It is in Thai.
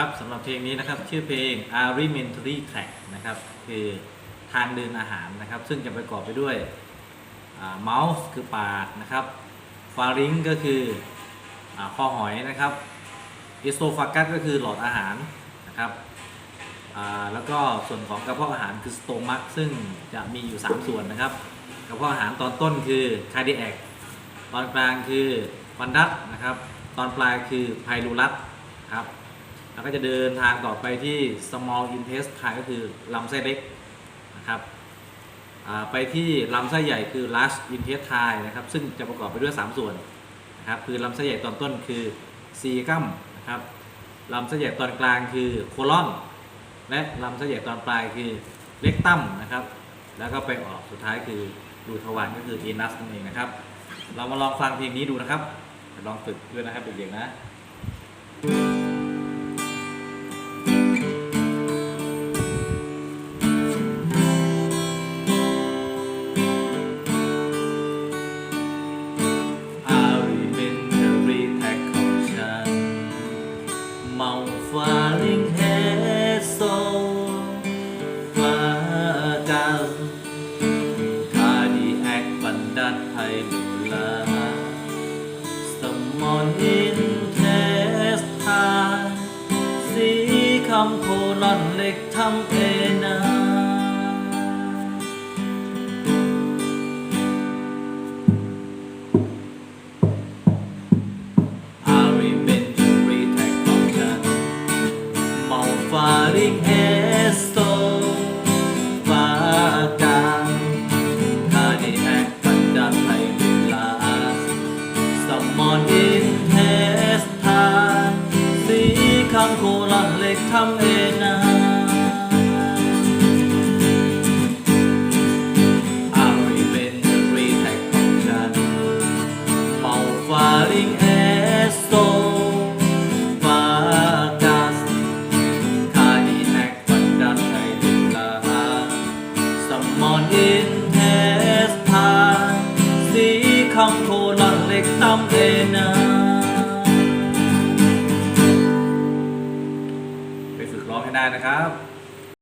ครับสำหรับเพลงนี้นะครับชื่อเพลง Alimentary Track นะครับคือทางเดินอาหารนะครับ ซึ่งจะประกอบไปด้วยเมาส์คือปากนะครับฟาริงก็คืออคอหอยนะครับอิสโ p ฟากัสก็คือหลอดอาหารนะครับแล้วก็ส่วนของกระเพาะอาหารคือสโตมักซึ่งจะมีอยู่ 3 ส่วนนะครับ กระเพาะอาหารตอนต้นคือคาร์ดิแอกตอนกลางคือฟันดัสนะครับ ตอนปลายคือไพลูรัสครับ แล้วก็จะเดินทางต่อไปที่ small intestine ก็คือลำไส้เล็กนะครับไปที่ลำไส้ใหญ่คือ large intestine นะครับ ซึ่งจะประกอบไปด้วย 3 ส่วนนะครับ คือลำไส้ใหญ่ตอนต้นคือ cecum นะครับลำไส้ใหญ่ตอนกลางคือ colon และลำไส้ใหญ่ตอนปลายคือ rectum นะครับ แล้วก็ไปออกสุดท้ายคือรูทวารก็คือ anus นั่นเองนะครับ เรามาลองฟังเพลงนี้ดูนะครับลองฝึกด้วยนะครับเด็กๆนะ Alimentary บันดัดไฮลูลาสมอนินเทสทาสีคำโคลอนเล็กทำเอนา คำโคลันเล็กทำเอนา Alimentary Tract ของฉันเมาฟาริงเอสโตฟากาสคาดีแอคปันดันไฮลิลาสมอนอินเทสทานสีคำโคลันเล็กตำเอนาไปฝึกร้องให้ นะครับ